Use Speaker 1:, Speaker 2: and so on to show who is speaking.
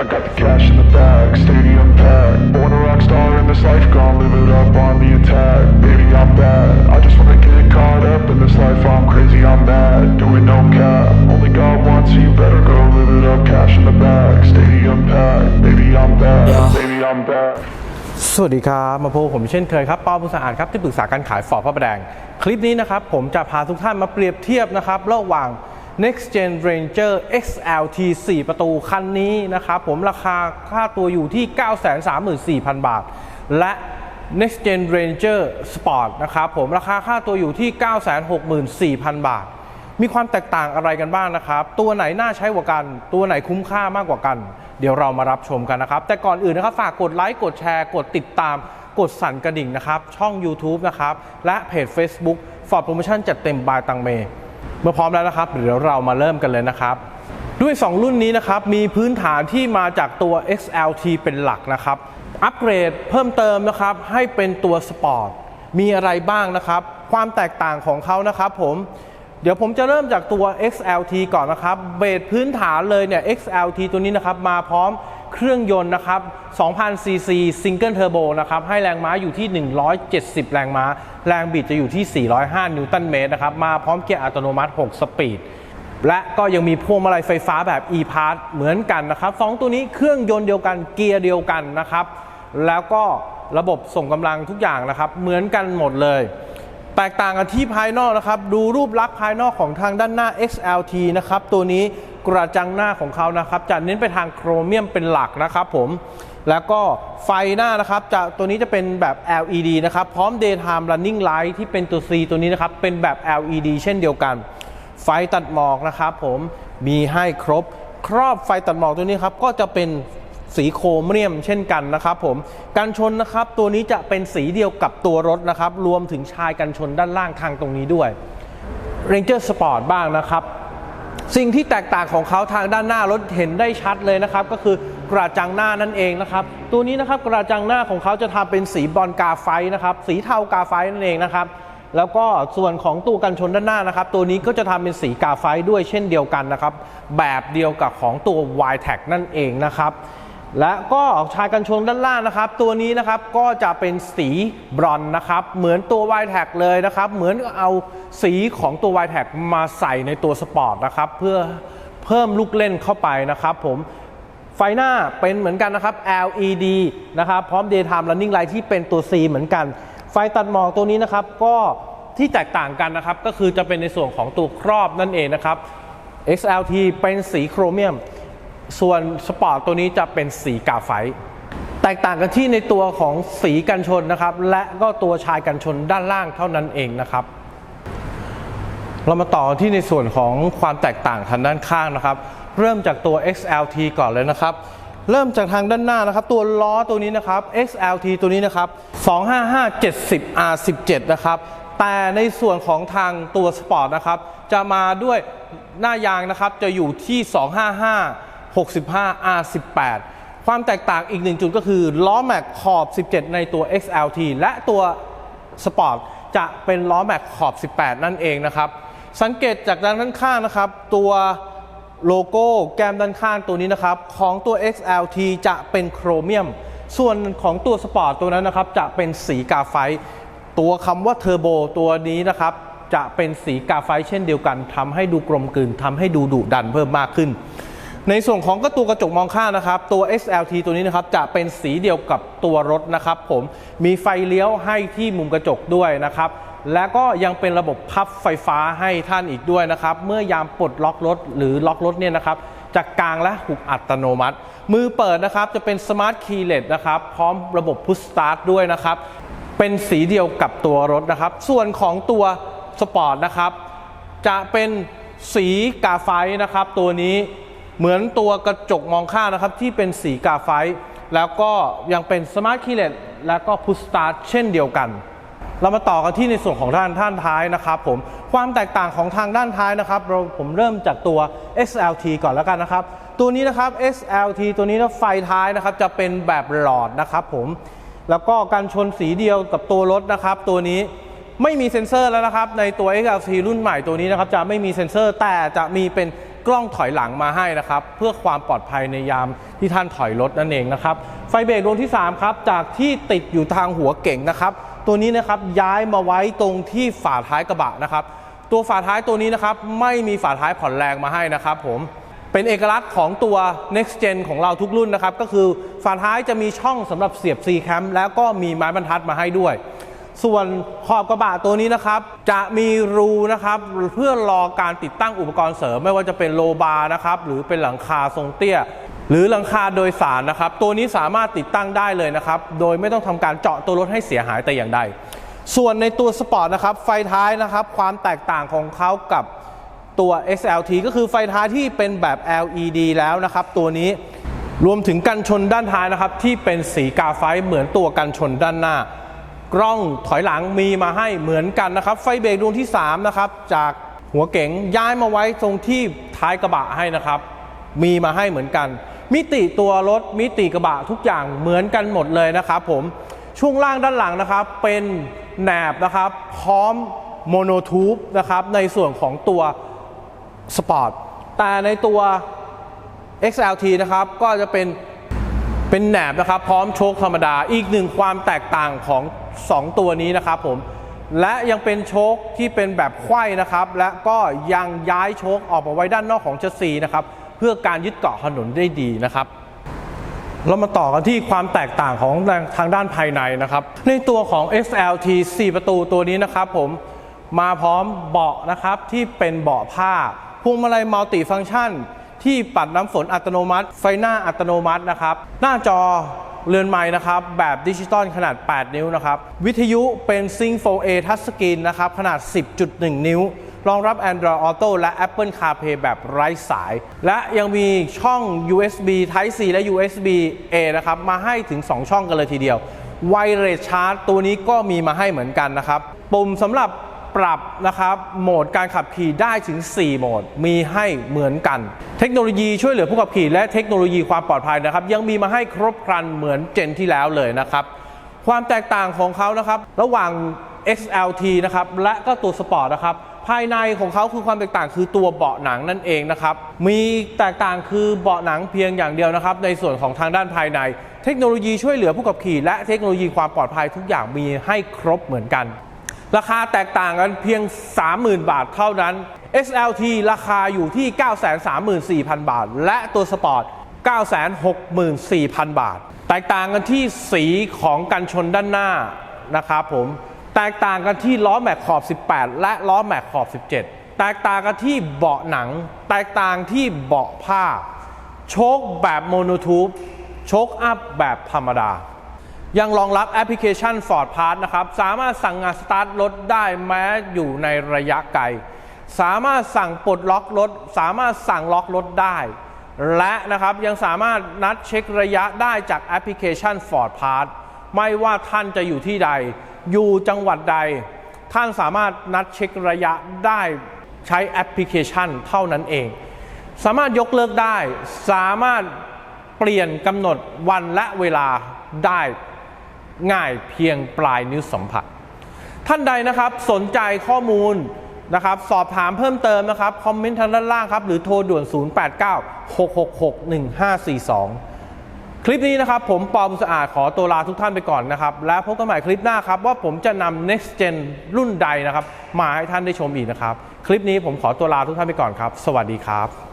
Speaker 1: I got the cash in the bag, stadium packed. Born a rock star in this life, gonna live it up on the attack. Baby, I'm bad. I just wanna get caught up in this life. I'm crazy, I'm mad. Doing no cap. Only God wants you, better go live it up. Cash in the bag, stadium packed. Baby, I'm bad. Baby, I'm bad.
Speaker 2: สวัสดีครับ มาพบกับผมเช่นเคยครับปอบุษอาดครับที่ปรึกษาการขายฟอร์ดพระประแดง คลิปนี้นะครับผมจะพาทุกท่านมาเปรียบเทียบนะครับระหว่าง Next Gen Ranger XLT 4 ประตูคันนี้นะครับผมราคาค่าตัวอยู่ที่ 934,000 บาท และ Next Gen Ranger Sport นะครับผมราคาค่าตัวอยู่ที่ 964,000 บาท มีความแตกต่างอะไรกันบ้างนะครับ ตัวไหนน่าใช้กว่ากัน ตัวไหนคุ้มค่ามากกว่ากัน เดี๋ยวเรามารับชมกันนะครับ แต่ก่อนอื่นนะครับฝากกดไลค์กดแชร์ กดติดตาม กดสั่นกระดิ่งนะครับ ช่อง YouTube นะครับ และเพจ Facebook Ford Promotion จัดเต็มบายตังเม เมื่อพร้อมแล้วนะครับ เดี๋ยวเรามาเริ่มกันเลยนะครับ ด้วย 2 รุ่นนี้นะครับ มีพื้นฐานที่มาจากตัว XLT เป็นหลักนะครับ อัปเกรดเพิ่มเติมนะครับ ให้เป็นตัวสปอร์ต มีอะไรบ้างนะครับ ความแตกต่างของเขานะครับผม เดี๋ยวผมจะเริ่มจากตัว XLT ก่อนนะครับ เบสพื้นฐานเลยเนี่ย XLT ตัวนี้นะครับ มาพร้อมเครื่องยนต์นะครับ 2,000ซีซีซิงเกิลเทอร์โบนะครับ ให้แรงม้าอยู่ที่ 170 แรงม้า แรงบิดจะอยู่ที่ 405 นิวตันเมตรนะครับ มาพร้อมเกียร์อัตโนมัติ 6 สปีด และก็ยังมีพวงมาลัยไฟฟ้าแบบ e-part เหมือนกันนะครับสองตัวนี้เครื่องยนต์เดียวกันเกียร์เดียวกันนะครับ แล้วก็ระบบส่งกำลังทุกอย่างนะครับ เหมือนกันหมดเลย แตกต่างกันที่ภายนอกนะครับ ดูรูปลักษณ์ภายนอกของทางด้านหน้า XLT นะครับตัวนี้กระจังหน้าของเขานะครับ จะเน้นไปทางโครเมียมเป็นหลักนะครับผมแล้วก็ไฟหน้านะครับจะตัวนี้จะเป็นแบบ LED นะครับ พร้อม daytime running light ที่เป็นตัว C ตัวนี้นะครับ เป็นแบบ LED เช่นเดียวกัน ไฟตัดหมอกนะครับผมมีให้ครบครอบไฟตัดหมอกตัวนี้ครับ ก็จะเป็นสีโครเมียมเช่นกันนะครับผมกันชนนะครับ ตัวนี้จะเป็นสีเดียวกับตัวรถนะครับ รวมถึงชายกันชนด้านล่างทางตรงนี้ด้วย Ranger Sport บ้างนะครับ สิ่งที่แตกต่างของเขาทางด้านหน้ารถเห็นได้ชัดเลยนะครับ ก็คือกระจังหน้านั่นเองนะครับ ตัวนี้นะครับกระจังหน้าของเขาจะทำเป็นสีบอลกาไฟนะครับ สีเทากาไฟนั่นเองนะครับ แล้วก็ส่วนของตัวกันชนด้านหน้านะครับ ตัวนี้ก็จะทำเป็นสีกาไฟด้วยเช่นเดียวกันนะครับ แบบเดียวกับของตัว y t e c นั่นเองนะครับ และก็ชายกันชนด้านล่างนะครับ ตัวนี้นะครับก็จะเป็นสีบรอนนะครับ เหมือนตัว y t e c เลยนะครับ เหมือนเอาสีของตัว y t e c มาใส่ในตัวสปอร์ตนะครับ เพื่อเพิ่มลูกเล่นเข้าไปนะครับ ผมไฟหน้าเป็นเหมือนกันนะครับ LED นะครับ พร้อม daytime running light ที่เป็นตัว C เหมือนกัน ไฟตัดหมอกตัวนี้นะครับ ก็ที่แตกต่างกันนะครับ ก็คือจะเป็นในส่วนของตัวครอบนั่นเองนะครับ XLT เป็นสีโครเมียม ส่วนสปอร์ตตัวนี้จะเป็นสีกาไฟ แตกต่างกันที่ในตัวของสีกันชนนะครับ และก็ตัวชายกันชนด้านล่างเท่านั้นเองนะครับ เรามาต่อที่ในส่วนของความแตกต่างทางด้านข้างนะครับ เริ่มจากตัว XLT ก่อนเลยนะครับ เริ่มจากทางด้านหน้านะครับ ตัวล้อตัวนี้นะครับ XLT ตัวนี้นะครับ 255 70 R17 นะครับแต่ในส่วนของทางตัวสปอร์ตนะครับ จะมาด้วยหน้ายางนะครับ จะอยู่ที่ 255 65 R18 ความแตกต่างอีกหนึ่งจุดก็คือล้อแม็กขอบ 17 ในตัว XLT และตัวสปอร์ตจะเป็นล้อแม็กขอบ 18 นั่นเองนะครับ สังเกตจากด้านข้างนะครับ ตัวโลโก้แก้มด้านข้างตัวนี้นะครับ ของตัว XLT จะเป็นโครเมียม ส่วนของตัวสปอร์ตตัวนั้นนะครับ จะเป็นสีกาไฟ ตัวคำว่าเทอร์โบตัวนี้นะครับ จะเป็นสีกาไฟเช่นเดียวกันทำให้ดูกลมกลืนทำให้ดูดุดันเพิ่มมากขึ้น ในส่วนของกระตูกระจกมองข้างนะครับ ตัว XLT ตัวนี้นะครับจะเป็นสีเดียวกับตัวรถนะครับผมมีไฟเลี้ยวให้ที่มุมกระจกด้วยนะครับและก็ยังเป็นระบบพับไฟฟ้าให้ท่านอีกด้วยนะครับ เมื่อยามปลดล็อกรถหรือล็อกรถเนี่ยนะครับจากกลางและหุบอัตโนมัติ มือเปิดนะครับจะเป็นสมาร์ทคีย์เลสนะครับพร้อมระบบพุชสตาร์ทด้วยนะครับ เป็นสีเดียวกับตัวรถนะครับ ส่วนของตัวสปอร์ตนะครับ จะเป็นสีกาไฟนะครับ ตัวนี้ เหมือนตัวกระจกมองข้างนะครับ ที่เป็นสีกาไฟ แล้วก็ยังเป็นสมาร์ทคีย์เลสแล้วก็พุชสตาร์ทเช่นเดียวกัน เรามาต่อกันที่ในส่วนของด้านท่านท้ายนะครับผมความแตกต่างของทางด้านท้ายนะครับ เราผมเริ่มจากตัว XLT ก่อนแล้วกันนะครับ ตัวนี้นะครับ XLT ตัวนี้นะไฟท้ายนะครับ จะเป็นแบบหลอดนะครับผมแล้วก็การชนสีเดียวกับตัวรถนะครับ ตัวนี้ไม่มีเซ็นเซอร์แล้วนะครับ ในตัว XLT รุ่นใหม่ตัวนี้นะครับ จะไม่มีเซ็นเซอร์แต่จะมีเป็น กล้องถอยหลังมาให้นะครับ เพื่อความปลอดภัยในยามที่ท่านถอยรถนั่นเองนะครับ ไฟเบรกดวงที่3ครับจากที่ติดอยู่ทางหัวเก่งนะครับ ตัวนี้นะครับย้ายมาไว้ตรงที่ฝาท้ายกระบะนะครับ ตัวฝาท้ายตัวนี้นะครับไม่มีฝาท้ายผ่อนแรงมาให้นะครับ ผมเป็นเอกลักษณ์ของตัว next gen ของเราทุกรุ่นนะครับ ก็คือฝาท้ายจะมีช่องสำหรับเสียบ C cam แล้วก็มีไม้บรรทัดมาให้ด้วย ส่วนขอบกระบะตัวนี้นะครับ จะมีรูนะครับเพื่อรอการติดตั้งอุปกรณ์เสริม ไม่ว่าจะเป็นโลบาร์นะครับหรือเป็นหลังคาทรงเตี้ย หรือหลังคาโดยสารนะครับ ตัวนี้สามารถติดตั้งได้เลยนะครับ โดยไม่ต้องทำการเจาะตัวรถให้เสียหายแต่อย่างใด ส่วนในตัวสปอร์ตนะครับไฟท้ายนะครับ ความแตกต่างของเขากับตัว XLT ก็คือไฟท้ายที่เป็นแบบ LED แล้วนะครับ ตัวนี้รวมถึงกันชนด้านท้ายนะครับ ที่เป็นสีกาไฟเหมือนตัวกันชนด้านหน้า กล้องถอยหลังมีมาให้เหมือนกันนะครับ ไฟเบรกดวงที่3นะครับจากหัวเก๋งย้ายมาไว้ตรงที่ท้ายกระบะให้นะครับ มีมาให้เหมือนกัน มิติตัวรถมิติกระบะทุกอย่างเหมือนกันหมดเลยนะครับผมช่วงล่างด้านหลังนะครับ เป็นแหนบนะครับ พร้อมโมโนทูบนะครับในส่วนของตัวสปอร์ตแต่ในตัว XLT นะครับก็จะเป็นเป็นแหนบนะครับ พร้อมโชคธรรมดาอีกหนึ่งความแตกต่างของ 2 ตัวนี้นะครับผมและยังเป็นโชคที่เป็นแบบไขว้นะครับ และก็ยังย้ายโชคออกมาไว้ด้านนอกของเชสซีนะครับเพื่อการยึดเกาะถนนได้ดีนะครับเรามาต่อกันที่ความแตกต่างของทางด้านภายในนะครับ ในตัวของ XLT 4 ประตูตัวนี้นะครับผมมาพร้อมเบาะนะครับที่เป็นเบาะผ้าพวงมาลัยมัลติฟังก์ชัน ที่ปัดน้ำฝนอัตโนมัติ ไฟหน้าอัตโนมัตินะครับ หน้าจอ เรือนไม้นะครับแบบดิจิตอลขนาด 8 นิ้วนะครับวิทยุเป็น Sync 4A Touch Screen นะครับขนาด 10.1 นิ้ว รองรับ Android Auto และ Apple CarPlay แบบไร้สาย และยังมีช่อง USB Type C และ USB A นะครับมาให้ถึง 2 ช่องกันเลยทีเดียว Wireless Charge ตัวนี้ก็มีมาให้เหมือนกันนะครับปุ่มสำหรับปรับนะครับโหมดการขับขี่ได้ถึง 4 โหมดมีให้เหมือนกัน เทคโนโลยีช่วยเหลือผู้ขับขี่และเทคโนโลยีความปลอดภัยนะครับ ยังมีมาให้ครบครันเหมือนเจนที่แล้วเลยนะครับ ความแตกต่างของเขานะครับ ระหว่าง XLT นะครับและก็ตัวสปอร์ตนะครับภายในของเขาคือความแตกต่างคือตัวเบาะหนังนั่นเองนะครับ มีแตกต่างคือเบาะหนังเพียงอย่างเดียวนะครับ ในส่วนของทางด้านภายใน เทคโนโลยีช่วยเหลือผู้ขับขี่ และเทคโนโลยีความปลอดภัยทุกอย่างมีให้ครบเหมือนกัน ราคาแตกต่างกันเพียง 30,000 บาทเท่านั้น XLT ราคาอยู่ที่ 934,000 บาท และตัวสปอร์ต 964,000 บาท แตกต่างกันที่สีของกันชนด้านหน้านะครับผม แตกต่างกันที่ล้อแม็กขอบ 18 และล้อแม็กขอบ 17 แตกต่างกันที่เบาะหนัง แตกต่างที่เบาะผ้า โชคแบบโมโนทูบโชคอัพแบบธรรมดา ยังรองรับแอปพลิเคชัน Ford Pass นะครับ สามารถสั่งงานสตาร์ทรถได้แม้อยู่ในระยะไกล สามารถสั่งปลดล็อกรถ สามารถสั่งล็อกรถได้ และนะครับยังสามารถนัดเช็คระยะได้จากแอปพลิเคชัน Ford Pass ไม่ว่าท่านจะอยู่ที่ใด อยู่จังหวัดใด ท่านสามารถนัดเช็คระยะได้ใช้แอปพลิเคชันเท่านั้นเอง สามารถยกเลิกได้ สามารถเปลี่ยนกำหนดวันและเวลาได้ง่ายเพียงปลายนิ้วสัมผัส ท่านใดนะครับสนใจข้อมูล นะครับ สอบถามเพิ่มเติมนะครับ คอมเมนต์ทางด้านล่างครับ หรือโทรด่วน 089-666-1542 คลิปนี้นะครับ ผมปอมสะอาดขอตัวลาทุกท่านไปก่อนนะครับ แล้วพบกันใหม่คลิปหน้าครับ ว่าผมจะนำ next gen รุ่นใดนะครับ มาให้ท่านได้ชมอีกนะครับ คลิปนี้ผมขอตัวลาทุกท่านไปก่อนครับ สวัสดีครับ